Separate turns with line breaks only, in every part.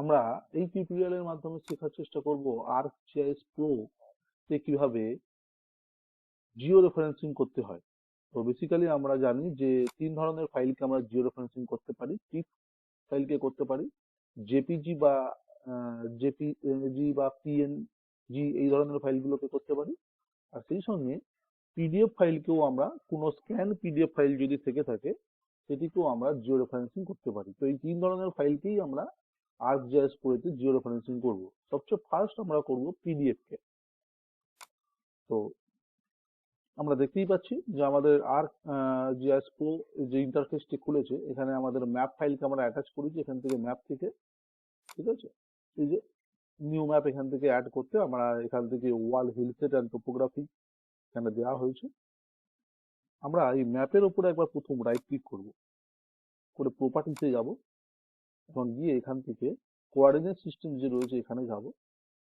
আমরা এই টিউটোরিয়ালের মাধ্যমে শেখার চেষ্টা করব ArcGIS Pro তে কীভাবে জিও রেফারেন্সিং করতে হয়। তো বেসিক্যালি আমরা জানি যে তিন ধরনের ফাইলকে আমরা জিও রেফারেন্সিং করতে পারি, টিপ ফাইলকে করতে পারি জেপিজি বা জেপিজি বা পিএনজি এই ধরনের ফাইলগুলোকে করতে পারি। আর সেই সঙ্গে পিডিএফ ফাইলকেও আমরা, কোনো স্ক্যান পিডিএফ ফাইল যদি থেকে থাকে, সেটিকেও আমরা জিও রেফারেন্সিং করতে পারি। তো এই তিন ধরনের ফাইলকেই আমরা ArcGIS Pro তে জিও রেফারেন্সিং করব। সবচেয়ে ফার্স্ট আমরা করব পিডিএফ কে। তো আমরা দেখতেই পাচ্ছি যে আমাদের আর ArcGIS Pro যে ইন্টারফেসটি খুলেছে, এখানে আমাদের ম্যাপ ফাইলকে আমরা অ্যাটাচ করেছি, এখান থেকে ম্যাপ থেকে, ঠিক আছে? এই যে নিউ ম্যাপ এখান থেকে অ্যাড করতে আমরা এখান থেকে ওয়াল হিলসেট অ্যান্ড টোপোগ্রাফি এখানে দেওয়া হয়েছে। আমরা এই ম্যাপের উপরে একবার প্রথম রাইট ক্লিক করব। করে প্রপার্টিতে যাব। এবং গিয়ে এখান থেকে কোঅর্ডিনেট সিস্টেম যে রয়েছে এখানে যাব।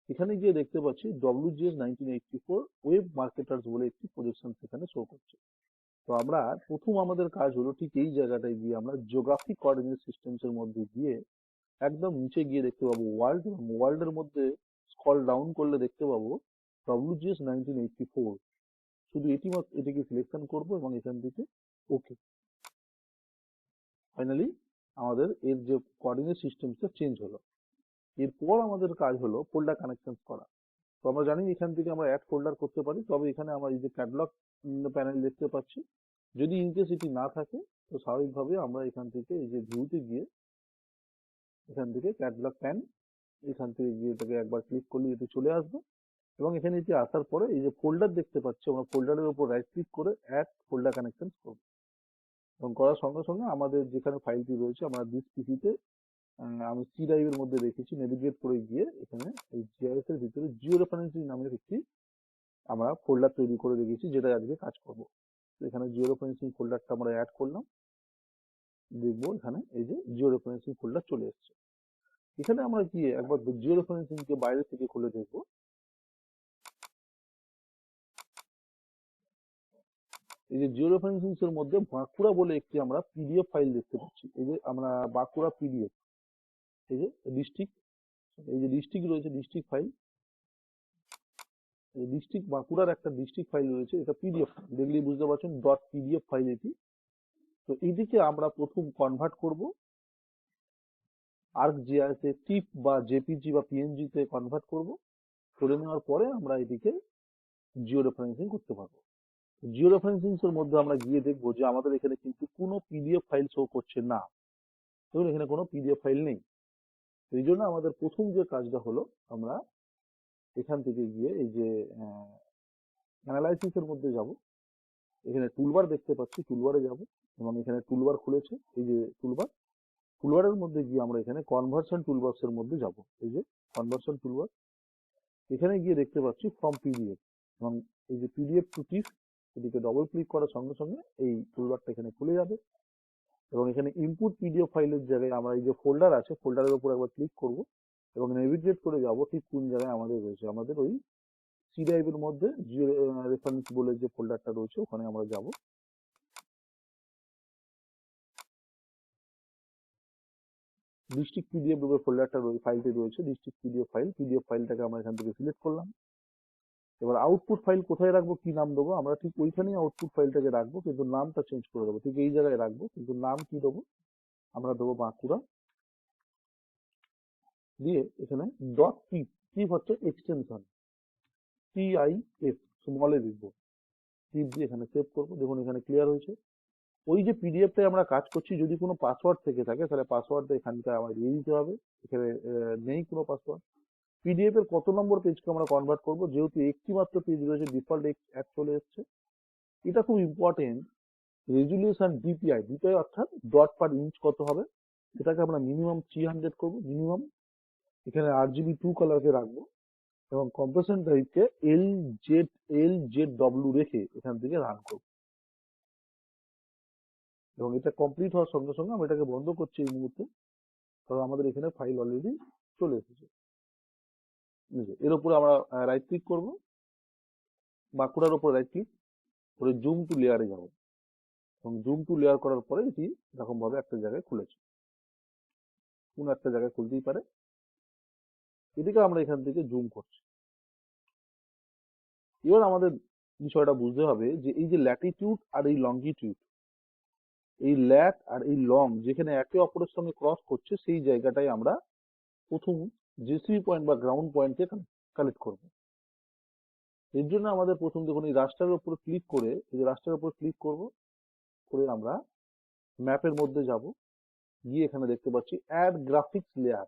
এখানে গিয়ে দেখতে পাচ্ছি WGS nineteen eighty four web Mercators বলে একটি প্রজেকশন সেখানে শো করছে। তো আমরা প্রথম আমাদের কাজ হলো ঠিক এই জায়গাটায় গিয়ে আমরা জিওগ্রাফিক কোঅর্ডিনেট সিস্টেমস এর মধ্যে গিয়ে একদম নিচে গিয়ে দেখতে পাবো ওয়ার্ল্ড এবং ওয়ার্ল্ড এর মধ্যে স্কল ডাউন করলে দেখতে পাবো ডব্লিউজিএস নাইনটিন এইটটি ফোর শুধু এটি এটিকে সিলেকশন করব এবং এখান থেকে ওকে ফাইনালি আমাদের এর যে কোঅর্ডিনেট সিস্টেমটা চেঞ্জ হলো। এরপর আমাদের কাজ হলো ফোল্ডার কানেকশন করা। তো আমরা জানি এখান থেকে আমরা অ্যাড ফোল্ডার করতে পারি, তবে এখানে আমরা এই যে ক্যাটালগ প্যানেল দেখতে পাচ্ছি। যদি ইনকেস এটি না থাকে, তো স্বাভাবিকভাবে আমরা এখান থেকে এই যে ভিউতে গিয়ে, এখান থেকে ক্যাটালগ প্যান এখান থেকে গিয়ে এটাকে একবার ক্লিক করলে এটি চলে আসবে। এবং এখানে এটি আসার পরে এই যে ফোল্ডার দেখতে পাচ্ছি, আমরা ফোল্ডারের উপর রাইট ক্লিক করে অ্যাড ফোল্ডার কানেকশন করব। এবং করার সঙ্গে সঙ্গে আমাদের যেখানে ফাইলটি রয়েছে, আমরা দিস পিসিতে আমি সি ড্রাইভের মধ্যে রেখেছি নেভিগেট করে গিয়ে এখানে এই জিআইএস এর ভিতরে জিও রেফারেন্সিং নামের একটি আমরা ফোল্ডার তৈরি করে রেখেছি, যেটা আজকে কাজ করব। এখানে জিও রেফারেন্সিং ফোল্ডারটা আমরা অ্যাড করলাম। দেখব এখানে এই যে জিও রেফারেন্সিং ফোল্ডার চলে এসেছে। এখানে আমরা গিয়ে একবার জিও রেফারেন্সিং কে বাইরে থেকে খুলে দেখব। এই যে জিও রেফারেন্সিং এর মধ্যে বাঁকুড়া বলে একটি আমরা পিডিএফ ফাইল দেখতে পাচ্ছি। এই যে আমরা বাঁকুড়া পিডিএফ এই যে ডিস্ট্রিক্ট এই যে ডিস্ট্রিক্ট রয়েছে ডিস্ট্রিক্ট ফাইল ডিস্ট্রিক্ট বাঁকুড়ার একটা ডিস্ট্রিক্ট ফাইল রয়েছে, এটা পিডিএফ দেখলেই বুঝতে পারছেন ডট পিডিএফ ফাইল এটি। তো এইদিকে আমরা প্রথম কনভার্ট করব। আর্ক জিআইএস এ টিপ বা জেপিজি বা পিএনজি তে কনভার্ট করব। করে নেওয়ার পরে আমরা এটিকে জিও রেফারেন্সিং করতে পারব। জিও রেফারেন্সিং এর মধ্যে আমরা গিয়ে দেখব যে আমাদের এখানে কিন্তু কোনো পিডিএফ ফাইল শো করছে না। দেখুন, এখানে কোনো পিডিএফ ফাইল নেই। এই জন্য আমাদের প্রথম যে কাজটা হলো, আমরা এখান থেকে গিয়ে এই যে অ্যানালাইসিস এর মধ্যে যাব। এখানে টুলবার দেখতে পাচ্ছি টুলবারে যাব এবং এখানে টুলবার খুলেছে। এই যে টুলবার টুলবারের মধ্যে গিয়ে আমরা এখানে কনভার্সন টুলবক্স এর মধ্যে যাব। এই যে কনভার্সন টুলবার এখানে গিয়ে দেখতে পাচ্ছি ফ্রম পিডিএফ এবং এই যে পিডিএফ টু টিফ এটিকে ডবল ক্লিক করার সঙ্গে সঙ্গে এই টুলবারটা এখানে খুলে যাবে এবং এখানে ইনপুট পিডিএফ ফাইলের জায়গায় আমরা এই যে ফোল্ডার আছে ফোল্ডারের উপর একবার ক্লিক করব এবং নেভিগেট করে যাব ঠিক কোন জায়গায় আমাদের রয়েছে। আমাদের ওই সি ড্রাইভের মধ্যে জিও রেফারেন্স বলে যে ফোল্ডারটা রয়েছে, ওখানে আমরা যাব। ডিস্ট্রিক্ট পিডিএফ ফোল্ডারটা ফাইলটি রয়েছে ডিস্ট্রিক্ট পিডিএফ ফাইল পিডিএফ ফাইলটাকে আমরা এখান থেকে সিলেক্ট করলাম। এবার আউটপুট ফাইল কোথায় রাখব, কি নাম দেবো? আমরা ঠিক ওইখানেই আউটপুট ফাইলটাকে রাখব, কিন্তু নামটা চেঞ্জ করে দেবো। ঠিক এই জায়গায় রাখব, কিন্তু নাম কি দেবো? আমরা দেবো বাঁকুড়া। দিয়ে এখানে ডট টিপ টিপ হচ্ছে এক্সটেনশন টি আই এফ স্মলে লিখব। টিপ দিয়ে এখানে সেভ করব, দেখুন এখানে ক্লিয়ার হয়েছে। ওই যে পিডিএফটাই আমরা কাজ করছি, যদি কোনো পাসওয়ার্ড থেকে থাকে, তাহলে পাসওয়ার্ডটা এখানটা আমার দিয়ে দিতে হবে। এখানে নেই কোনো পাসওয়ার্ড পিডিএফ এর কত নম্বর পেজকে আমরা কনভার্ট করব? যেহেতু একটি মাত্র পেজ রয়েছে ডিফল্ট এক চলে এসছে। এটা খুব ইম্পর্টেন্ট রেজুলিউশন ডিপিআই ডিপিআই অর্থাৎ ডট পার ইঞ্চ কত হবে? এটাকে আমরা মিনিমাম থ্রি হান্ড্রেড করব মিনিমাম এখানে আট জিবি টু কালারকে রাখব এবং compression টাইপকে L Z L Z W রেখে এখান থেকে রান করব। এবং এটা কমপ্লিট হওয়ার সঙ্গে সঙ্গে আমরা এটাকে বন্ধ করছি এই মুহূর্তে, কারণ আমাদের এখানে ফাইল অলরেডি চলে এসেছে। এর উপরে আমরা রাইট ক্লিক করব। বাঁকুড়ার উপর রাইট ক্লিক করে জুম টু লেয়ারে যাব। এবং জুম টু লেয়ার করার পরে এটি এরকম ভাবে একটা জায়গায় খুলেছে। কোন একটা জায়গায় খুলতেই পারে। এদিকে আমরা এখান থেকে জুম করছি। এবার আমাদের বিষয়টা বুঝতে হবে যে এই যে ল্যাটিটিউড আর এই লঙ্গিটিউড এই ল্যাট আর এই লং যেখানে একে অপরের সঙ্গে ক্রস করছে, সেই জায়গাটাই আমরা প্রথম জেসিবি পয়েন্ট বা গ্রাউন্ড পয়েন্টকে কালেক্ট করব। এর জন্য আমাদের প্রথম দেখুন, এই রাস্টারের উপর ক্লিক করে, এই যে রাস্টারের উপর ক্লিক করব, করে আমরা ম্যাপের মধ্যে যাব। গিয়ে এখানে দেখতে পাচ্ছি অ্যাড গ্রাফিক্স লেয়ার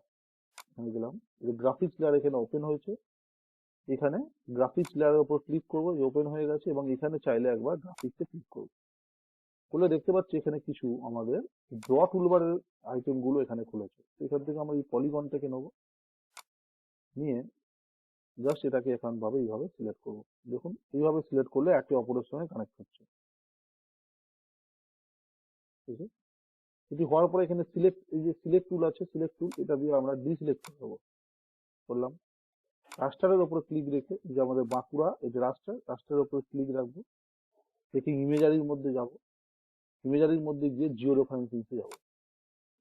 এখানে গেলাম। গ্রাফিক্স লেয়ার এখানে ওপেন হয়েছে। এখানে গ্রাফিক্স লেয়ারের উপর ক্লিক করব ওপেন হয়ে গেছে এবং এখানে চাইলে একবার গ্রাফিক্সে ক্লিক করব। খুলে দেখতে পাচ্ছি এখানে কিছু আমাদের ড্র টুলবারের আইটেমগুলো এখানে খুলেছে। এখান থেকে আমরা এই পলিগনটাকে নেব। নিয়ে জাস্ট এটাকে এখান ভাবে এইভাবে সিলেক্ট করব। দেখুন, এইভাবে সিলেক্ট করলে একে অপরের সঙ্গে কানেক্ট হচ্ছে। ঠিক আছে এটি হওয়ার পরে এখানে সিলেক্ট এই যে সিলেক্ট টুল আছে সিলেক্ট টুল এটা দিয়ে আমরা ডিসিলেক্ট করে দেবো করলাম। রাস্টারের উপরে ক্লিক রেখে যে আমাদের বাঁকুড়া, এই যে রাস্টার রাস্টারের উপরে ক্লিক রাখব। রেখে ইমেজারির মধ্যে যাব। ইমেজারির মধ্যে গিয়ে জিও রেফারেন্সিংসে যাব।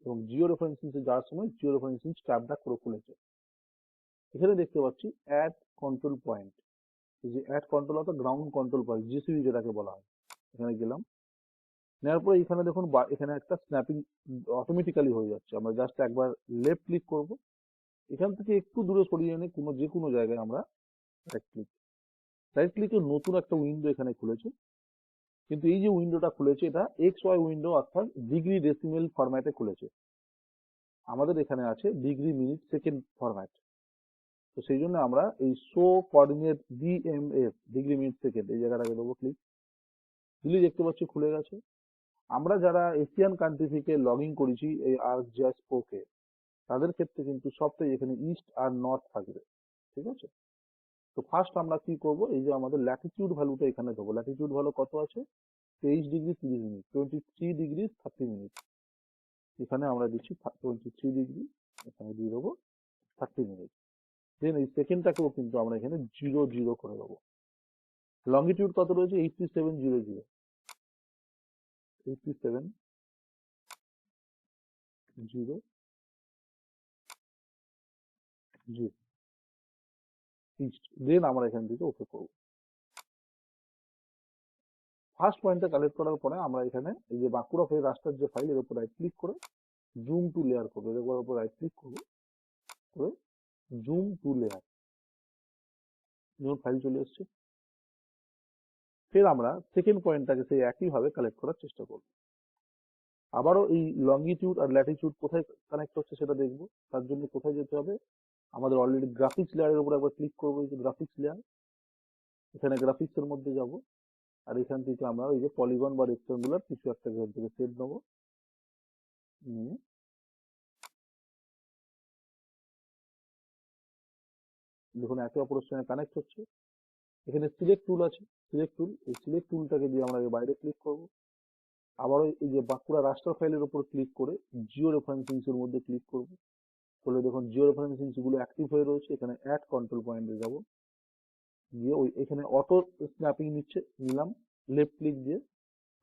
এবং জিও রেফারেন্সিংসে যাওয়ার সময় জিও রেফারেন্সিং ট্যাবটা করে খুলেছে এখানে দেখতে পাচ্ছি অ্যাড কন্ট্রোল পয়েন্ট যে অ্যাড কন্ট্রোল অর্থাৎ গ্রাউন্ড কন্ট্রোল পয়েন্ট জিসিবি যেটাকে বলা হয়। এখানে গেলাম। নেওয়ার পরে এখানে দেখুন এখানে একটা স্ন্যাপিং অটোমেটিক্যালি হয়ে যাচ্ছে। আমরা জাস্ট একবার লেফট ক্লিক করব। এখান থেকে একটু দূরে সরিয়ে এনে কোনো যে কোনো জায়গায় আমরা রাইট ক্লিক রাইট ক্লিকে নতুন একটা উইন্ডো এখানে খুলেছে। কিন্তু এই যে উইন্ডোটা খুলেছে, এটা এক্স ওয়াই উইন্ডো অর্থাৎ ডিগ্রি ডেসিমেল ফরম্যাটে খুলেছে। আমাদের এখানে আছে ডিগ্রি মিনিট সেকেন্ড ফরম্যাট তো সেই জন্য আমরা এই show coordinate DMS degree minute second এই জায়গাটাকে দেবো ক্লিক দিলে দেখতে পাচ্ছি, খুলে গেছে। আমরা যারা এশিয়ান কান্ট্রি থেকে লগ ইন করেছি এই আর্ক জাস পোকে তাদের ক্ষেত্রে কিন্তু সবটাই এখানে ইস্ট আর নর্থ থাকবে, ঠিক আছে? তো ফার্স্ট আমরা কি করব, এই যে আমাদের ল্যাটিটিউড ভ্যালুটা এখানে দেবো। ল্যাটিটিউড ভ্যালু কত আছে? তেইশ ডিগ্রি তিরিশ minute twenty three degree thirty minute. এখানে আমরা দিচ্ছি টোয়েন্টি থ্রি ডিগ্রি, এখানে দিয়ে দেবো থার্টি মিনিট। দেন এই সেকেন্ডটাকেও কিন্তু আমরা এখানে জিরো জিরো করে দেবো। লঙ্গিটিউড কত রয়েছে? Eighty seven zero zero eighty seven zero zero east then আমরা এখান থেকে ওকে করব। ফার্স্ট পয়েন্টটা কালেক্ট করার পরে আমরা এখানে এই যে বাঁকুড়া হয়ে রাস্তার যে ফাইল এর উপর রাইট ক্লিক করে জুম টু লেয়ার করব। এর উপর রাইট ক্লিক করব। করে জুম টু লেয়ার যেমন ফাইল চলে এসছে। ফের আমরা সেকেন্ড পয়েন্টটাকে সেই একইভাবে কালেক্ট করার চেষ্টা করব। আবারও এই লঙ্গিটিউড আর ল্যাটিটিউড কোথায় কানেক্ট হচ্ছে সেটা দেখব। তার জন্য কোথায় যেতে হবে? আমাদের অলরেডি গ্রাফিক্স লেয়ারের উপর একবার ক্লিক করব এই যে গ্রাফিক্স লেয়ার এখানে গ্রাফিক্স এর মধ্যে যাব। আর এখান থেকে আমরা ওই যে পলিগন বা রেক্টাঙ্গুলার কিছু একটা এখান থেকে সেট নেব নিয়ে দেখুন, একে অপরের সঙ্গে কানেক্ট হচ্ছে। এখানে সিলেক্ট টুল আছে। সিলেক্ট টুল এই সিলেক্ট টুলটাকে দিয়ে আমরা বাইরে ক্লিক করব। আবারও এই যে বাঁকুড়া রাস্টার ফাইলের উপর ক্লিক করে জিও রেফারেন্সিংস এর মধ্যে ক্লিক করব। করলে দেখুন জিও রেফারেন্সিংসগুলো অ্যাক্টিভ হয়ে রয়েছে। এখানে অ্যাড কন্ট্রোল পয়েন্টে যাব। গিয়ে ওই এখানে অটো স্ন্যাপিং নিচ্ছে, নিলাম লেফট ক্লিক দিয়ে।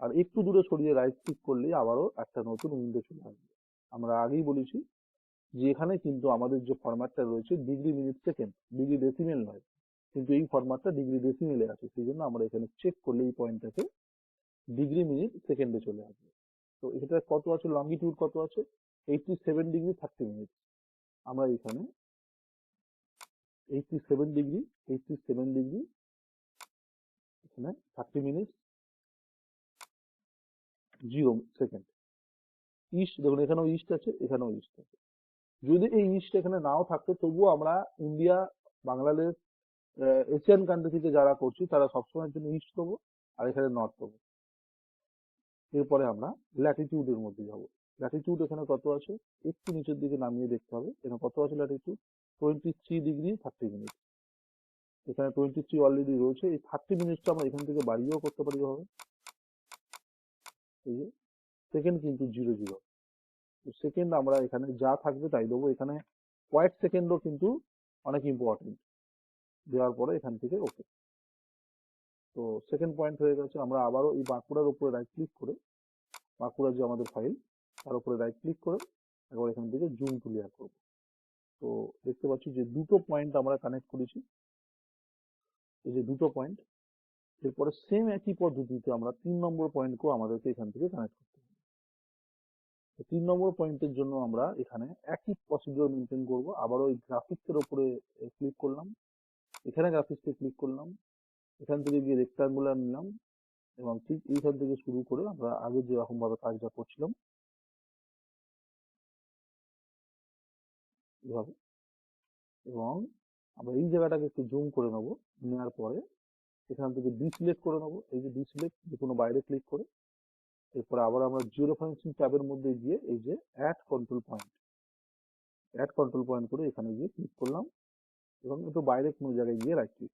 আর একটু দূরে সরিয়ে রাইট ক্লিক করলেই আবারও একটা নতুন উইন্ডো চলে আসবে। আমরা আগেই বলেছি যে এখানে কিন্তু আমাদের যে ফরম্যাটটা রয়েছে degree minute second degree decimal নয়। কিন্তু এই ফরম্যাটটা ডিগ্রি ডেসিমেলে আছে সেই জন্য আমরা এখানে চেক করলে এই পয়েন্টটাকে ডিগ্রি মিনিট সেকেন্ডে চলে আসবে। তো এটা কত আছে? লঙ্গিটিউড কত আছে? Eighty seven degree thirty minute আমরা এখানে eighty seven degree eighty seven degree এখানে thirty minute zero second east দেখুন এখানেও ইস্ট আছে, এখানেও ইস্ট আছে। যদি এই ইস্ট এখানে নাও থাকতো, তবুও আমরা ইন্ডিয়া বাংলাদেশ এশিয়ান কান্ট্রি থেকে যারা করছি, তারা সবসময়ের জন্য ইস্ট দেবো আর এখানে নর্থ দেবো এরপরে আমরা ল্যাটিটিউডের মধ্যে যাব। ল্যাটিটিউড এখানে কত আছে? একটু নিচের দিকে নামিয়ে দেখতে হবে। এখানে কত আছে latitude twenty three degree thirty minute এখানে টোয়েন্টি থ্রি অলরেডি রয়েছে। এই থার্টি মিনিটটা আমরা এখান থেকে বাড়িয়েও করতে পারি হবে সেকেন্ড কিন্তু জিরো জিরো সেকেন্ড আমরা এখানে যা থাকবে তাই দেবো। এখানে কয়েক সেকেন্ডও কিন্তু অনেক ইম্পর্টেন্ট দেওয়ার পরে এখান থেকে ওকে তো সেকেন্ড পয়েন্ট হয়ে গেছে, আমরা আবারও এই বাঁকুড়ার উপরে রাইট ক্লিক করে, বাঁকুড়ার যে আমাদের ফাইল তার উপরে রাইট ক্লিক করে একবার এখান থেকে জুম টু লেয়ার করব। তো দেখতে পাচ্ছি যে দুটো পয়েন্ট আমরা কানেক্ট করেছি। এই যে দুটো পয়েন্ট এরপরে সেম একই পদ্ধতিতে আমরা তিন নম্বর পয়েন্টকেও আমাদেরকে এখান থেকে কানেক্ট করতে তিন নম্বর পয়েন্টের জন্য আমরা এখানে একই প্রসিডিওর মেনটেন করব। আবারও ওই গ্রাফিক্সের উপরে ক্লিক করলাম। এখানে গ্রাফিক্সে ক্লিক করলাম। এখান থেকে গিয়ে রেক্টাঙ্গুলার নিলাম এবং ঠিক এইখান থেকে শুরু করে আমরা আগে যেরকম ভাবে কাজটা করছিলাম, এভাবে। এবং আমরা এই জায়গাটাকে একটু জুম করে নেব। নেওয়ার পরে এখান থেকে ডিসিলেক্ট করে নেব। এই যে ডিসিলেক্ট যে কোনো বাইরে ক্লিক করে এরপরে আবার আমরা জিরো রেফারেন্সিং ট্যাবের মধ্যে গিয়ে এই যে add control point add control point করে এখানে গিয়ে ক্লিক করলাম এবং একটু বাইরে কোনো জায়গায় গিয়ে ক্লিক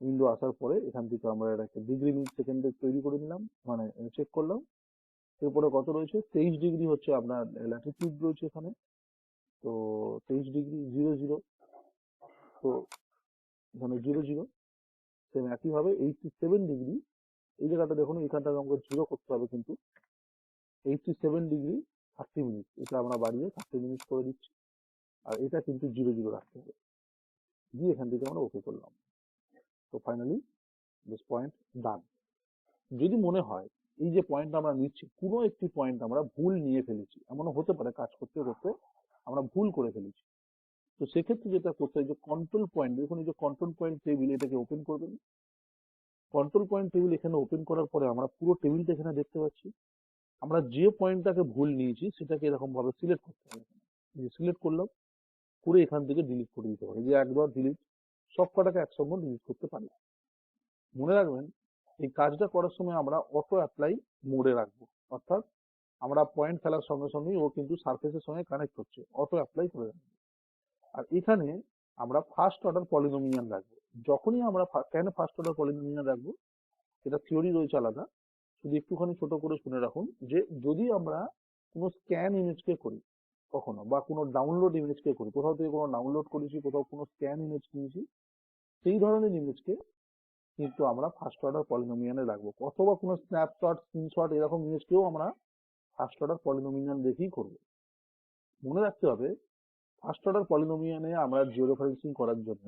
উইন্ডো আসার পরে এখান থেকে আমরা এটাকে ডিগ্রি মিনিট সেকেন্ডে তৈরি করে নিলাম মানে চেক করলাম। এরপরে কত রয়েছে? তেইশ ডিগ্রি হচ্ছে আপনার ল্যাটিটিউড রয়েছে এখানে। তো তেইশ ডিগ্রি জিরো জিরো তো এখানে জিরো জিরো সেম একইভাবে এইটটি সেভেন ডিগ্রি এই জায়গাটা দেখুন এখানটাকে আমাকে জিরো করতে হবে কিন্তু। Eighty seven degree thirty minute এটা আমরা বাড়িয়ে থার্টি মিনিট করে দিচ্ছি। আর এটা কিন্তু জিরো জিরো রাখতে হবে। দিয়ে এখান থেকে আমরা ওকে করলাম। তো ফাইনালি দিস পয়েন্ট ডান যদি মনে হয়, এই যে পয়েন্ট আমরা নিচ্ছি, কোনো একটি পয়েন্ট আমরা ভুল নিয়ে ফেলেছি। এমনও হতে পারে কাজ করতে করতে আমরা ভুল করে ফেলেছি। তো সেক্ষেত্রে যেটা করতে হয় যে কন্ট্রোল পয়েন্ট দেখুন এই যে কন্ট্রোল পয়েন্ট টেবিল এটাকে ওপেন করবেন। কন্ট্রোল পয়েন্ট টেবিল এখানে ওপেন করার পরে আমরা পুরো টেবিলটা এখানে দেখতে পাচ্ছি। আমরা যে পয়েন্টটাকে ভুল নিয়েছি, সেটাকে এরকম ভাবে সিলেক্ট করতে হবে। সিলেক্ট করলাম, করে এখান থেকে ডিলিট করে দিতে পারি যে একবার ডিলিট সব কটাকে একসঙ্গে ডিলিট করতে পারি। মনে রাখবেন, এই কাজটা করার সময় আমরা অটো অ্যাপ্লাই মোডে রাখব। অর্থাৎ আমরা পয়েন্ট ফেলার সঙ্গে সঙ্গেই ও কিন্তু সার্ফেসের সঙ্গে কানেক্ট হচ্ছে। অটো অ্যাপ্লাই করে রাখব। আর এখানে আমরা ফার্স্ট অর্ডার পলিনোমিয়াল রাখব। যখনই আমরা কেন ফার্স্ট অর্ডার পলিনোমিয়াল রাখব এটা থিওরি রয়েছে আলাদা। শুধু একটুখানি ছোট করে শুনে রাখুন যে, যদি আমরা কোনো স্ক্যান ইমেজকে করি, কখনো, বা কোনো ডাউনলোড ইমেজকে করি, কোথাও থেকে কোনো ডাউনলোড করেছি, কোথাও কোনো স্ক্যান ইমেজ নিয়েছি সেই ধরনের ইমেজকে কিন্তু আমরা ফার্স্ট অর্ডার পলিনোমিয়ালে রাখব। অথবা কোনো স্ন্যাপশট স্ক্রিনশট এরকম ইমেজকেও আমরা ফার্স্ট অর্ডার পলিনোমিয়াল দেখেই করব। মনে রাখতে হবে ফার্স্ট অর্ডার পলিনোমিয়ালে আমরা জিও রেফারেন্সিং করার জন্য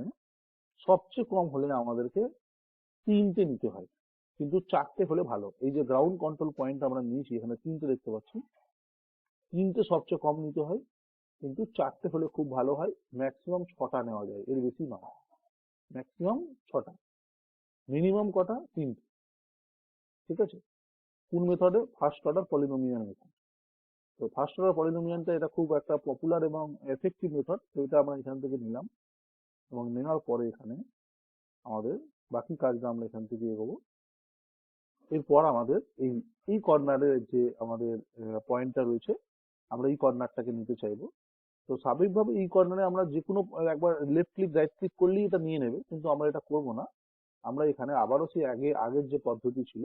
সবচেয়ে কম হলে আমাদেরকে তিনটে নিতে হয়। কিন্তু চারটে হলে ভালো। এই যে গ্রাউন্ড কন্ট্রোল পয়েন্ট আমরা নিয়েছি, এখানে তিনটে দেখতে পাচ্ছি। তিনটে সবচেয়ে কম নিতে হয়, কিন্তু চারটে হলে খুব ভালো হয়। ম্যাক্সিমাম ছটা নেওয়া যায়, এর বেশি নয়। ম্যাক্সিমাম ছটা। মিনিমাম কটা? তিনটে। ঠিক আছে? কোন মেথডে ফার্স্ট অর্ডার পলিনোমিয়াল মেথড তো ফার্স্ট অর্ডার পলিনোমিয়ালটা এটা খুব একটা পপুলার এবং এফেক্টিভ মেথড তো এটা আমরা এখান থেকে নিলাম এবং নেওয়ার পরে এখানে আমাদের বাকি কাজটা আমরা এখান থেকে এগোবো। এরপর আমাদের এই এই কর্নারের যে আমাদের পয়েন্টটা রয়েছে, আমরা এই কর্নারটাকে নিতে চাইব। তো স্বাভাবিকভাবে এই কর্নারে আমরা যে কোনো একবার লেফট ক্লিক রাইট ক্লিক করলেই এটা নিয়ে নেবে, কিন্তু আমরা এটা করব না। আমরা এখানে আবারও সেই আগে, আগের যে পদ্ধতি ছিল,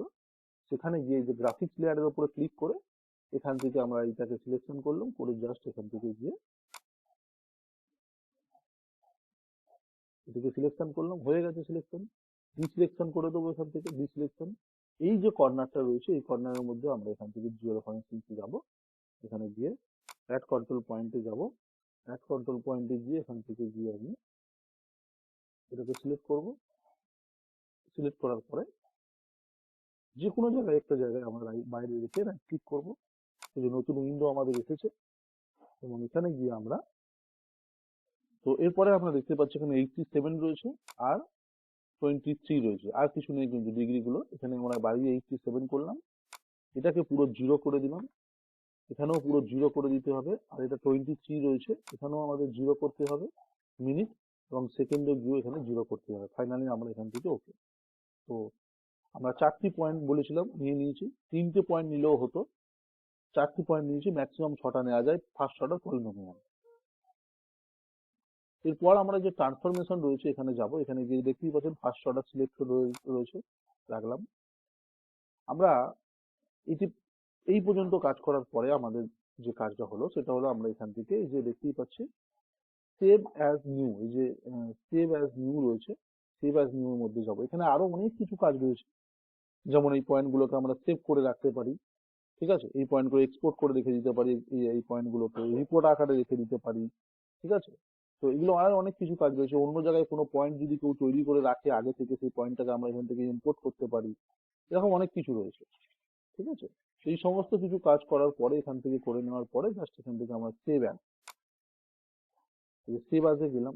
সেখানে গিয়ে যে গ্রাফিক্স লেয়ারের উপরে ক্লিক করে এখান থেকে আমরা এটাকে সিলেকশন করলাম, করে জাস্ট এখান থেকে গিয়ে এটাকে সিলেকশন করলাম, হয়ে গেছে সিলেকশন ডিসিলেকশন করে দেবো এখান থেকে ডিসিলেকশন এই যে কর্নারটা রয়েছে, এই কর্নারের মধ্যে আমরা এখান থেকে জিও রেফারেন্সিং যাব। এখানে গিয়ে অ্যাড কন্ট্রোল পয়েন্টে যাব। অ্যাড কন্ট্রোল পয়েন্টে গিয়ে এখান থেকে গিয়ে আমি এটাকে সিলেক্ট করব। সিলেক্ট করার পরে যে কোনো জায়গায় একটা জায়গায় আমরা বাইরে রেখে ক্লিক করব। যে নতুন উইন্ডো আমাদের এসেছে, এবং এখানে গিয়ে আমরা, তো এরপরে আমরা দেখতে পাচ্ছি এখানে এইটটি সেভেন রয়েছে আর টোয়েন্টি থ্রি রয়েছে। আর কিছু নেই কিন্তু ডিগ্রি গুলো। এখানে আমরা বাড়িয়ে এইটটি সেভেন করলাম। এটাকে পুরো জিরো করে দিলাম। এখানেও পুরো জিরো করে দিতে হবে। আর এটা টোয়েন্টি থ্রি রয়েছে। এখানেও আমাদের জিরো করতে হবে মিনিট এবং সেকেন্ডে গিয়ে এখানে জিরো করতে হবে। ফাইনালি আমরা এখান থেকে ওকে তো আমরা চারটি পয়েন্ট বলেছিলাম, নিয়ে নিয়েছি। তিনটে পয়েন্ট নিলেও হতো। চারটি পয়েন্ট নিয়েছি ম্যাক্সিমাম ছটা নেওয়া যায় ফার্স্ট অর্ডার পলিনোমিয়াল এরপর আমরা যে ট্রান্সফরমেশন রয়েছে এখানে যাব, এখানে গিয়ে দেখতেই পাচ্ছেন ফার্স্ট অর্ডার সিলেক্ট রয়েছে, রাখলাম। আমরা এটি এই পর্যন্ত কাজ করার পরে আমাদের যে কাজটা হলো, সেটা হলো আমরা এখান থেকে এই যে দেখতেই পাচ্ছি সেভ অ্যাজ নিউ এই যে সেভ অ্যাজ নিউ রয়েছে সেভ অ্যাজ নিউ এর মধ্যে যাব। এখানে আরও অনেক কিছু কাজ রয়েছে, যেমন এই পয়েন্টগুলোকে আমরা সেভ করে রাখতে পারি ঠিক আছে? এই পয়েন্টগুলো এক্সপোর্ট করে রেখে দিতে পারি, এই পয়েন্টগুলোকে রিপোর্ট আকারে রেখে দিতে পারি, ঠিক আছে? তো এগুলো আর অনেক কিছু কাজ রয়েছে অন্য জায়গায় কোনো পয়েন্ট যদি কেউ তৈরি করে রাখে, আগে থেকে সেই পয়েন্টটাকে আমরা এখান থেকে ইম্পোর্ট করতে পারি, এরকম অনেক কিছু রয়েছে, ঠিক আছে? সেই সমস্ত কিছু কাজ করার পরে এখান থেকে করে নেওয়ার পরে জাস্ট এখান থেকে আমরা সেভ অ্যান্ড সেভ আজে গেলাম।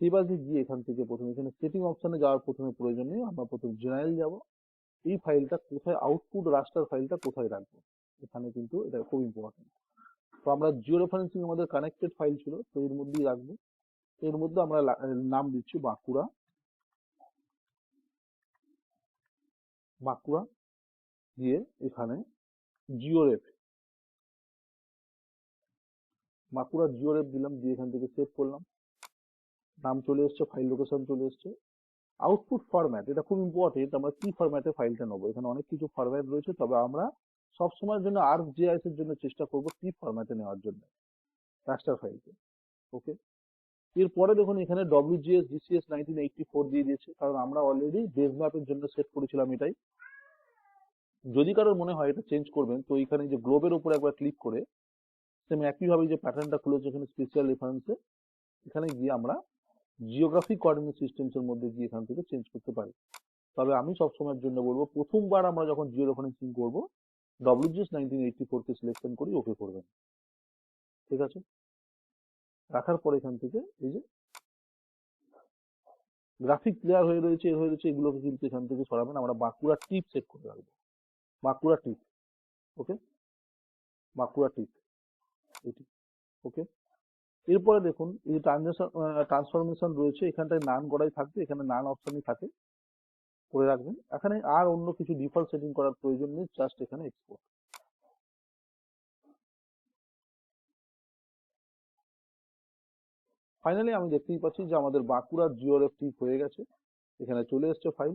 সেভ আজে গিয়ে এখান থেকে প্রথমে, এখানে সেটিং অপশনে যাওয়ার প্রথমে প্রয়োজন নেই। আমরা প্রথমে জেনারেল যাব। এই ফাইলটা কোথায় আউটপুট রাস্টার ফাইলটা কোথায় রাখব? এখানে কিন্তু এটা খুব ইম্পর্টেন্ট তো আমরা জিও রেফারেন্সিং আমাদের কানেক্টেড ফাইল ছিল, তো এর মধ্যেই রাখব। এর মধ্যে আমরা নাম দিচ্ছি বাঁকুড়া। বাঁকুড়া দিয়ে এখানে জিও রেফ বাঁকুড়া জিও রেফ দিলাম, দিয়ে এখান থেকে সেভ করলাম। নাম চলে এসছে ফাইল লোকেশন চলে এসছে। আউটপুট ফরম্যাট এটা খুব ইম্পর্টেন্ট আমরা কি ফরম্যাটে ফাইলটা নেব? এখানে অনেক কিছু ফরম্যাট রয়েছে, তবে আমরা সব সময়ের জন্য আর জিআইএস এর জন্য চেষ্টা করব কি ফরম্যাটে নেওয়ার জন্য রাস্টার ফাইলকে ওকে এরপরে দেখুন এখানে W WGS GCS nineteen eighty four দিয়ে দিয়েছে, কারণ আমরা অলরেডি বেস ম্যাপের জন্য সেট করেছিলাম এটাই। যদি কারোর মনে হয় এটা চেঞ্জ করবেন, তো এখানে যে গ্লোবের উপরে একবার ক্লিক করে সেম একইভাবে যে প্যাটার্নটা খুলেছে এখানে স্পেশাল রেফারেন্সে এখানে গিয়ে আমরা জিওগ্রাফিক কোঅর্ডিনেট সিস্টেমস এর মধ্যে গিয়ে এখান থেকে চেঞ্জ করতে পারি। তবে আমি সবসময়ের জন্য বলব, প্রথমবার আমরা যখন জিও রেফারেন্সিং করব ডব্লিউজিএস নাইনটিন কে সিলেকশন করি ওকে করবেন। ঠিক আছে? রাখার পর এখান থেকে এই যে গ্রাফিক ক্লিয়ার হয়ে রয়েছে হয়ে রয়েছে, এগুলোকে কিন্তু এখান থেকে সরাবেন। আমরা বাঁকুড়া টিপ সেট করে রাখব। বাঁকুড়া টিপ ওকে বাঁকুড়া টিপ, এটি ওকে এরপরে দেখুন, এই যে ট্রান্সফরমেশন রয়েছে, এখানটায় নান করাই থাকবে, এখানে নান অপশনই থাকে। করে রাখবেন। এখানে আর অন্য কিছু ডিফল্ট সেটিং করার প্রয়োজন নেই জাস্ট এখানে এক্সপোর্ট ফাইনালি আমি দেখতেই পাচ্ছি যে আমাদের বাঁকুড়ার জিওরেফ টিপ হয়ে গেছে। এখানে চলে এসছে ফাইল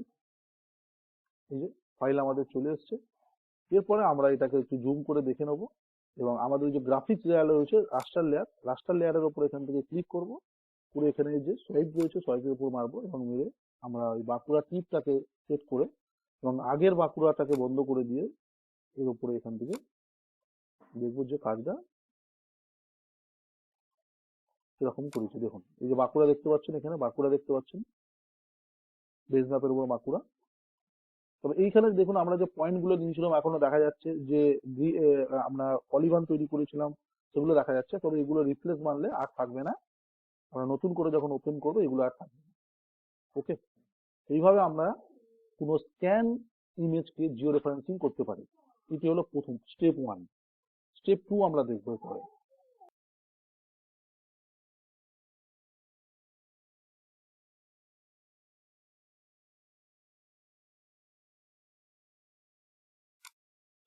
এই যে ফাইল আমাদের চলে এসছে। এরপরে আমরা এটাকে একটু জুম করে দেখে নেব। এবং আমাদের যে গ্রাফিক্স লেয়ার রয়েছে রাস্টার লেয়ার রাস্টার লেয়ারের উপর এখান থেকে ক্লিক করব। করে এখানে যে সোয়াইপ রয়েছে সোয়াইপের উপর মারবো এবং মেরে আমরা ওই বাঁকুড়া টিপটাকে সেট করে এবং আগের বাঁকুড়াটাকে বন্ধ করে দিয়ে এর উপরে এখান থেকে দেখব যে কাজটা এরকম করেছি। দেখুন, এই যে বাঁকুড়া দেখতে পাচ্ছেন এখানে, বাঁকুড়া দেখতে পাচ্ছেন? ম্যাপের উপর বাঁকুড়া। তবে এইখানে দেখুন আমরা যে পয়েন্টগুলো নিয়েছিলাম এখনও দেখা যাচ্ছে যে আমরা অলিভান তৈরি করেছিলাম, সেগুলো দেখা যাচ্ছে। তবে এগুলো রিপ্লেস মারলে আর থাকবে না। আমরা নতুন করে যখন ওপেন করব, এগুলো আর থাকবে না। ওকে এইভাবে আমরা কোনো স্ক্যান ইমেজকে জিও রেফারেন্সিং করতে পারি। এটি হলো প্রথম স্টেপ ওয়ান স্টেপ টু আমরা দেখব পরে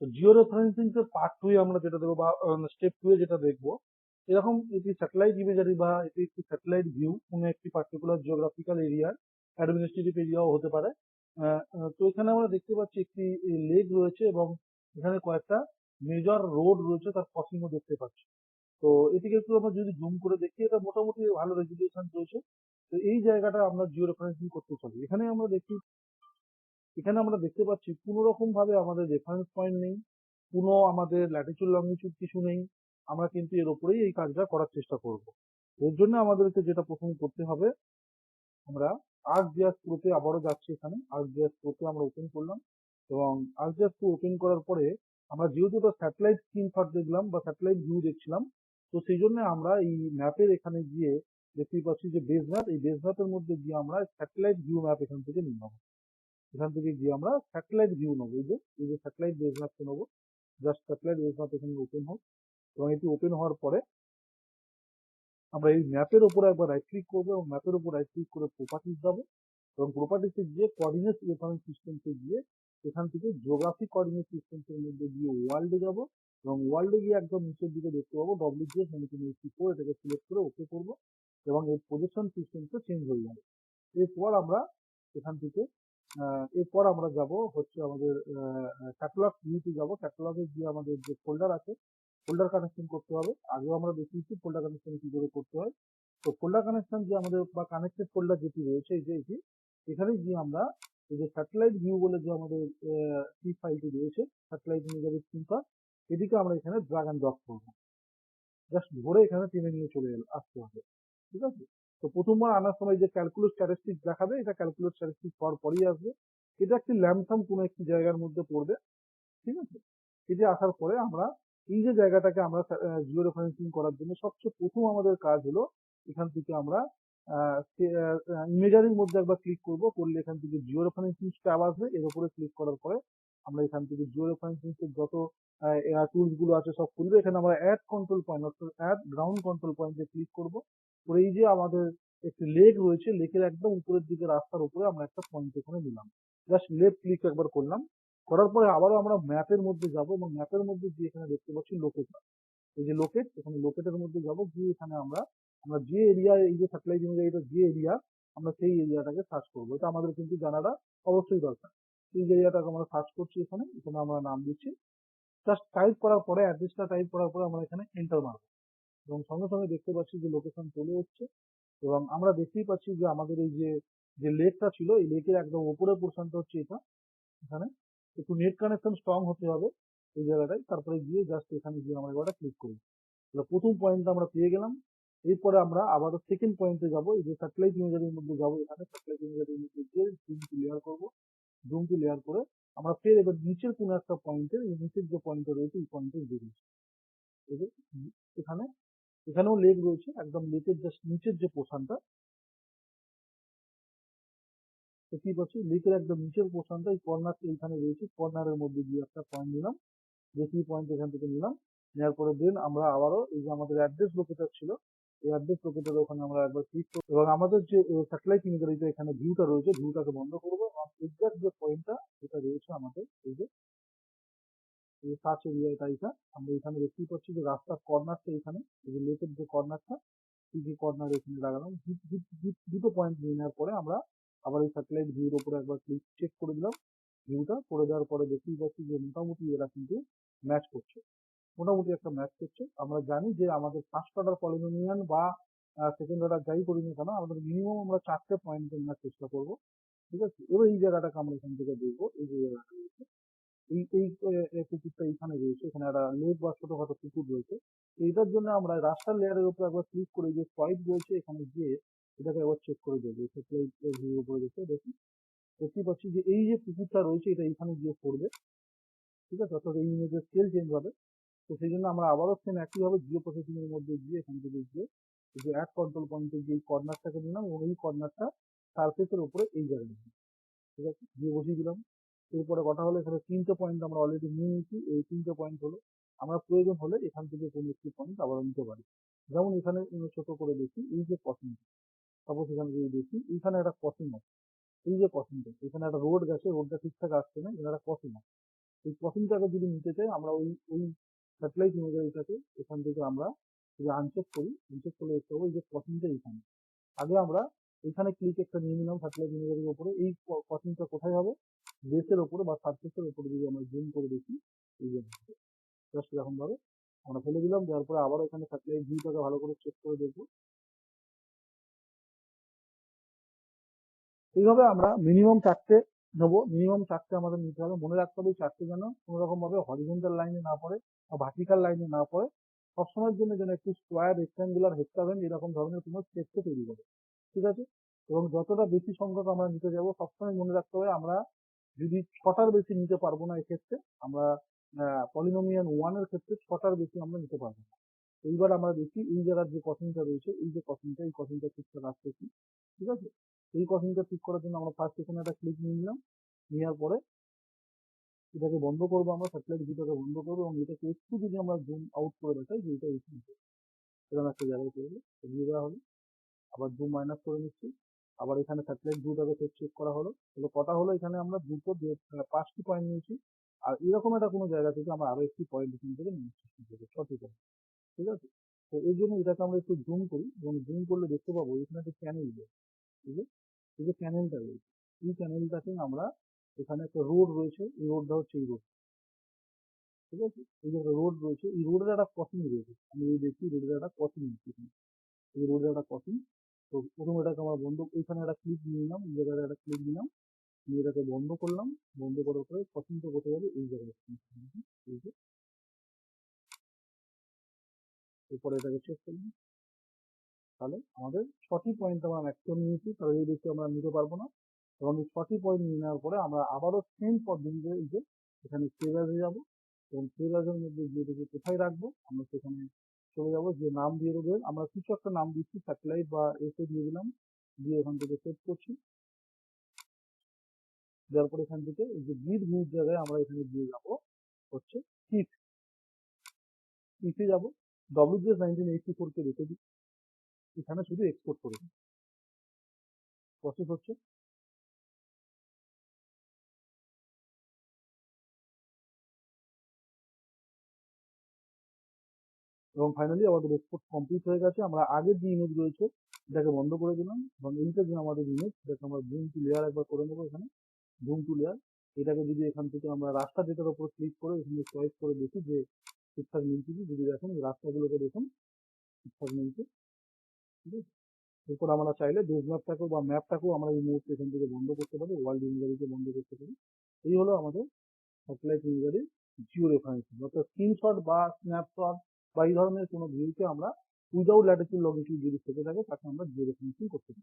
তো জিও রেফারেন্সিং এর পার্ট টু আমরা যেটা দেখব বা স্টেপ টু এ যেটা দেখব, এরকম এটি স্যাটেলাইট ইমেজারি বা এটি একটি স্যাটেলাইট ভিউ কোনো একটি পার্টিকুলার জিওগ্রাফিক্যাল এরিয়ার অ্যাডমিনিস্ট্রেটিভ এরিয়াও হতে পারে। তো এখানে আমরা দেখতে পাচ্ছি একটি লেক রয়েছে এবং এখানে কয়েকটা মেজর রোড রয়েছে তার ক্রসিংও দেখতে পাচ্ছি। তো এটিকে একটু আমরা যদি জুম করে দেখি, এটা মোটামুটি ভালো রেজুলেশন রয়েছে। তো এই জায়গাটা আমরা জিও রেফারেন্সিং করতে পারি এখানে আমরা দেখি এখানে আমরা দেখতে পাচ্ছি কোনো রকম ভাবে আমাদের রেফারেন্স পয়েন্ট নেই, কোনো আমাদের ল্যাটিচিউড লঙ্গিটিউড কিছু নেই। আমরা কিন্তু এর উপরেই এই কাজটা করার চেষ্টা করব। এর জন্য আমাদেরকে যেটা প্রথম করতে হবে, আমরা আর্ক জিয়াস প্রোতে আবারও যাচ্ছি এখানে। আর্ক জিয়াস প্রোতে আমরা ওপেন করলাম এবং আর্ক জিয়াস প্রো ওপেন করার পরে আমরা যেহেতু এটা স্যাটেলাইট স্ক্রিনশট দেখলাম বা স্যাটেলাইট ভিউ দেখছিলাম, তো সেই জন্য আমরা এই ম্যাপের এখানে গিয়ে দেখতেই পাচ্ছি যে বেস ম্যাপ এই বেস ম্যাপের মধ্যে গিয়ে আমরা স্যাটেলাইট ভিউ ম্যাপ এখান থেকে নিয়ে এখান থেকে গিয়ে আমরা স্যাটেলাইট ভিউ নেব। এই যে এই যে স্যাটেলাইট ম্যাপটা নেব। জাস্ট স্যাটেলাইট বেস ম্যাপ এখানে ওপেন হোক। এবং এটি ওপেন হওয়ার পরে আমরা এই ম্যাপের উপরে একবার রাইট ক্লিক করব এবং ম্যাপের উপর রাইট ক্লিক করে প্রপার্টিস যাব এবং প্রপার্টিসে গিয়ে কোঅর্ডিনেট রেফারেন্স সিস্টেমসে গিয়ে এখান থেকে জিওগ্রাফিক কোঅর্ডিনেট সিস্টেমসের মধ্যে গিয়ে ওয়ার্ল্ডে যাব। এবং ওয়ার্ল্ডে গিয়ে একদম নিচের দিকে দেখতে পাবো ডব্লিউ ডব্লিউজিএস নাইনটিন ফোর এটাকে সিলেক্ট করে ওকে করব। এবং এর পজিশন সিস্টেমটা চেঞ্জ হয়ে যাবে। এরপর আমরা এখান থেকে এরপর আমরা যাব হচ্ছে আমাদের ক্যাটালগ ভিউতে যাব। ক্যাটালগে গিয়ে আমাদের যে ফোল্ডার আছে ফোল্ডার কানেকশন করতে হবে। আগেও আমরা দেখিয়েছি ফোল্ডার কানেকশন কি করে করতে হয়। তো ফোল্ডার কানেকশন যে আমাদের বা কানেক্টেড ফোল্ডার যেটি রয়েছে, এই যে এটি, এখানে গিয়ে আমরা এই যে স্যাটেলাইট ভিউ বলে যে আমাদের সি ফাইলটি রয়েছে স্যাটেলাইট ইমেজারি স্ক্রিনশট এটিকে আমরা এখানে ড্রাগ অ্যান্ড ড্রপ করব।
জাস্ট ধরে এখানে টেনে নিয়ে চলে আসতে হবে। ঠিক আছে? তো প্রথমবার আনার সময় যে ক্যালকুলেট স্ট্যাটিস্টিক দেখাবে, এটা ক্যালকুলেট স্ট্যাটিস্টিক হওয়ার পরেই আসবে। এটা একটি ল্যামসাম কোনো একটি জায়গার মধ্যে পড়বে, ঠিক আছে? এটা আসার পরে আমরা, এই যে জায়গাটাকে আমরা জিও রেফারেন্সিং করার জন্য সবচেয়ে প্রথম আমাদের কাজ হলো, এখান থেকে আমরা ইমেজারির মধ্যে একবার ক্লিক করব, করলে এখান থেকে জিও রেফারেন্সিং ট্যাব আসবে। এর উপরে ক্লিক করার পরে আমরা এখান থেকে জিও রেফারেন্সিং এর যত টুলসগুলো আছে সব খুলবে। এখানে আমরা অ্যাড কন্ট্রোল পয়েন্ট অর্থাৎ অ্যাড গ্রাউন্ড কন্ট্রোল পয়েন্টে ক্লিক করব। করে এই যে আমাদের একটি লেক রয়েছে লেকের একদম উপরের দিকে রাস্তার উপরে আমরা একটা পয়েন্ট এখানে নিলাম। জাস্ট লেফট ক্লিক একবার করলাম। করার পরে আবারও আমরা ম্যাপের মধ্যে যাব এবং ম্যাপের মধ্যে গিয়ে এখানে দেখতে পাচ্ছি লোকেশন এই যে লোকেট এখানে লোকেটের মধ্যে যাব। গিয়ে এখানে আমরা আমরা যে এরিয়া এই যে স্যাটেলাইট অনুযায়ী এটা যে এরিয়া আমরা সেই এরিয়াটাকে সার্চ করব। এটা আমাদের কিন্তু জানাটা অবশ্যই দরকার। এই এরিয়াটাকে আমরা সার্চ করছি এখানে এখানে আমরা নাম দিচ্ছি। জাস্ট টাইপ করার পরে অ্যাড্রেসটা টাইপ করার পরে আমরা এখানে এন্টার মারবো। এবং সঙ্গে সঙ্গে দেখতে পাচ্ছি যে লোকেশন চলে এসছে এবং আমরা দেখতেই পাচ্ছি যে আমাদের এই যে যে লেকটা ছিল, এই লেকের একদম উপরের পোর্শনটা হচ্ছে এটা, এখানে। একটু নেট কানেকশন স্ট্রং হতে হবে এই জায়গাটায়, তারপরে গিয়ে জাস্ট এখানে গিয়ে আমরা এবার ক্লিক করি তাহলে প্রথম পয়েন্টটা আমরা পেয়ে গেলাম, এরপরে আমরা আবারও সেকেন্ড পয়েন্টে যাব, এই যে স্যাটেলাইট ইমেজারির মধ্যে যাব এখানে স্যাটেলাইট ইমেজারির মধ্যে গিয়ে জুম লেয়ার করব জুম লেয়ার করে আমরা ফের এবার নিচের কোনো একটা পয়েন্টে নিচের যে পয়েন্টটা রয়েছে, এই পয়েন্টে বেরিয়েছি এখানে এখানেও লেক রয়েছে, একদম লেকের জাস্ট নিচের যে পোর্শনটা দেখতেই পাচ্ছি লেকের একদম নিচের পোর্শনটা এই কর্নারটা এইখানে রয়েছে কর্নারের মধ্যে গিয়ে একটা পয়েন্ট নিলাম যে পয়েন্ট এখান থেকে নিলাম নেওয়ার পরে দেন আমরা আবারও এই যে আমাদের অ্যাড্রেস লোকেটার ছিল, এই অ্যাড্রেস লোকেটার ওখানে আমরা একবার ক্লিক করব, এবং আমাদের যে স্যাটেলাইট ইমেজারিতে এখানে ভিউটা রয়েছে ভিউটাকে বন্ধ করব, এবং এক্সাক্ট যে পয়েন্টটা সেটা রয়েছে আমাদের, এই যে সার্চ এরিয়াটা এটা আমরা এখানে দেখতেই পাচ্ছি যে রাস্তার কর্নারটা এখানে যে লেকের যে কর্নারটা এই যে কর্নার এখানে লাগালাম দুটো পয়েন্ট নিয়ে নেওয়ার পরে আমরা আবার এই স্যাটেলাইট ভিউর উপরে একবার ক্লিক চেক করে দিলাম ভিউটা করে দেওয়ার পরে দেখতেই পাচ্ছি যে মোটামুটি এরা কিন্তু ম্যাচ করছে। মোটামুটি একটা ম্যাচ করছে। আমরা জানি যে আমাদের ফার্স্ট অর্ডার পলিনোমিয়ান বা সেকেন্ড অর্ডার যাই করি না কেন, আমাদের মিনিমাম আমরা চারটে পয়েন্ট নেওয়ার চেষ্টা করব। ঠিক আছে? এবার এই জায়গাটাকে আমরা এখান থেকে দেখব, এই জায়গাটা। এই এই পুকুরটা এইখানে রয়েছে, এখানে একটা লেক বা ছোটখাটো পুকুর রয়েছে। এইটার জন্য আমরা রাস্তার লেয়ারের উপর একবার ক্লিক করে যে সোয়াইপ রয়েছে, এখানে গিয়ে এটাকে একবার চেক করে দেবো ভিউর উপরে দেখে দেখি দেখতে পাচ্ছি যে এই যে পুকুরটা রয়েছে, এটা এইখানে গিয়ে পড়বে। ঠিক আছে? অর্থাৎ এই ইমেজের স্কেল চেঞ্জ হবে। তো সেই জন্য আমরা আবারও সেম একইভাবে জিও প্রসেসিং এর মধ্যে গিয়ে এখান থেকে গিয়ে যে অ্যাড কন্ট্রোল পয়েন্টের যে কর্নারটাকে এবং এই কর্নারটা সার্ফেসের উপরে এই জায়গায় ঠিক আছে? দিয়ে বসিয়ে দিলাম। এরপরে কথা হলো এখানে তিনটে পয়েন্ট আমরা অলরেডি নিয়ে নিয়েছি। এই তিনটে পয়েন্ট হলো, আমরা প্রয়োজন হলে এখান থেকে কোনো একটি পয়েন্ট আবার নিতে পারি। যেমন এখানে ছোট করে দেখি, এই যে কসিংটা সাপোজ এখানে যদি দেখি, এইখানে একটা কসিং আছে এই যে কসিংটা এখানে একটা রোড গেছে রোডটা ঠিকঠাক আসছে না, এখানে একটা কসিং আছে এই কসিংটাকে যদি নিতে চাই, আমরা ওই ওই স্যাটেলাইট ইমেজারিটাকে এখান থেকে আমরা যদি আনচেক করি আনচেক করলে দেখতে পাবো এই যে কসিংটা এখানে আগে আমরা এখানে ক্লিক একটা নিয়ে নিলাম স্যাটেলাইট ইমেজারির উপরে, এই কসিংটা কোথায় হবে? বেসের উপরে বা সার্ফেসের উপরে যদি আমরা জুম করে দেখি, এই যে জাস্ট এরকম ভাবে আমরা ফেলে দিলাম, দেওয়ার পরে আবার এখানে স্যাটেলাইট ভিউটাকে ভালো করে চেক করে দেখব। এইভাবে আমরা মিনিমাম চারটে নেব। মিনিমাম চারটে আমাদের নিতে হবে। মনে রাখতে হবে চারটে যেন কোনো রকম ভাবে হরিজেন্টাল লাইনে না পড়ে বা ভার্টিক্যাল লাইনে না পড়ে। সবসময়ের জন্য যেন একটু স্কোয়ার রেক্টাঙ্গুলার হেক্সাগন এরকম ধরনের কোনো স্কেচকে তৈরি করে। ঠিক আছে? এবং যতটা বেশি সংখ্যক আমরা নিতে যাব, সবসময় মনে রাখতে হবে আমরা যদি ছটার বেশি নিতে পারব না এক্ষেত্রে, আমরা পলিনোমিয়ান ওয়ানের ক্ষেত্রে ছটার বেশি আমরা নিতে পারব না। এইবার আমরা দেখি এই জায়গার যে কসিংটা রয়েছে, এই যে কসিংটা এই কসিংটা ঠিকঠাক আসছে কি? ঠিক আছে? এই কসিংটা ঠিক করার জন্য আমরা ফার্স্ট এখানে একটা ক্লিক নিয়ে নিলাম। নেওয়ার পরে এটাকে বন্ধ করব আমরা স্যাটেলাইট ভিউটাকে বন্ধ করব এবং এটাকে একটু যদি আমরা জুম আউট করে দেখাই যে এটা এইখানে এরকম একটা জায়গায় করব দিয়ে দেওয়া হলো আবার জুম মাইনাস করে নিচ্ছি। আবার এখানে স্যাটেলাইট ভিউটাকে চেক করা হলো। তাহলে কথা হলো এখানে আমরা দুটো পাঁচটি পয়েন্ট নিয়েছি। আর এরকম একটা কোনো জায়গা থেকে আমরা আরও একটি পয়েন্ট এখান থেকে নিয়ে চেষ্টা করব ছটি পয়েন্ট ঠিক আছে? তো এই জন্য এটাকে আমরা একটু জুম করি। এবং জুম করলে দেখতে পাবো এখানে একটা চ্যানেল রয়েছে ঠিক আছে? এই যে চ্যানেলটা রয়েছে। এই চ্যানেলটাকে আমরা এখানে একটা রোড রয়েছে। এই রোডটা হচ্ছে এই রোড ঠিক আছে? এই যে রোড রয়েছে। এই রোডের একটা ক্রসিং রয়েছে। আমি এই দেখছি রোডের একটা ক্রসিং এখানে। এই রোডের একটা ক্রসিং তো প্রথম এটাকে আমরা বন্ধ এখানে একটা ক্লিক নিয়ে নিলাম, এই জায়গায় একটা ক্লিক নিলাম, নিয়ে এটাকে বন্ধ করলাম, বন্ধ করার পরে পছন্দ কোথায় যাবে এই জায়গায় এরপরে এটাকে চেক করলাম। তাহলে আমাদের ছটি পয়েন্ট আমরা ম্যাক্সিমাম নিয়েছি, তাহলে এই বেশি আমরা নিতে পারব না। এবং এই ছটি পয়েন্ট নিয়ে নেওয়ার পরে আমরা আবারও সেম পদ্ধতিতে এই যে, এখানে সেভ অ্যাজে যাব। এবং সেভ অ্যাজের মধ্যে গিয়ে কোথায় রাখব? আমরা সেখানে চলে যাব, যে নাম দিয়ে দেবে। আমরা কিছু একটা নাম দিচ্ছি স্যাটেলাইট বা এসে দিয়ে দিলাম, দিয়ে এখান থেকে সেভ করছি। দেওয়ার পরে এখান থেকে এই যে গ্রিড ভিউর জায়গায় আমরা এখানে দিয়ে যাব, হচ্ছে কিট কিটে যাব। ডব্লিউজিএস নাইনটিন এইটটি ফোরকে রেখে দিই। এখানে শুধু এক্সপোর্ট করে দিই। প্রসেস হচ্ছে এবং ফাইনালি আমাদের এক্সপোর্ট কমপ্লিট হয়ে গেছে। আমরা আগের যে ইমেজ রয়েছে, এটাকে বন্ধ করে দিলাম এবং এইটা যে আমাদের ইমেজ এটাকে আমরা জুম টু লেয়ার একবার করে নেব এখানে। জুম টু লেয়ার এটাকে যদি এখান থেকে আমরা রাস্তা ডেটার উপর ক্লিক করে এখানে চয়েস করে দেখি যে ঠিকঠাক মিলছে কি, যদি দেখুন রাস্তাগুলোকে দেখুন ঠিকঠাক মিলছে ঠিক আছে? এরপর আমরা চাইলে বেস ম্যাপটাকেও বা ম্যাপটাকেও আমরা এই মুহূর্তে এখান থেকে বন্ধ করতে পারি ওয়ার্ল্ড ইমেজারিকে বন্ধ করতে পারি। এই হলো আমাদের স্যাটেলাইট ইমেজারির জিও রেফারেন্স অর্থাৎ স্ক্রিনশট বা স্ন্যাপশট বা এই ধরনের কোনো ভিউকে আমরা উইদাউট ল্যাটিটিউড লঙ্গিটিউড যদি থেকে থাকে, তাকে আমরা জিও রেফারেন্সিং করতে পারি।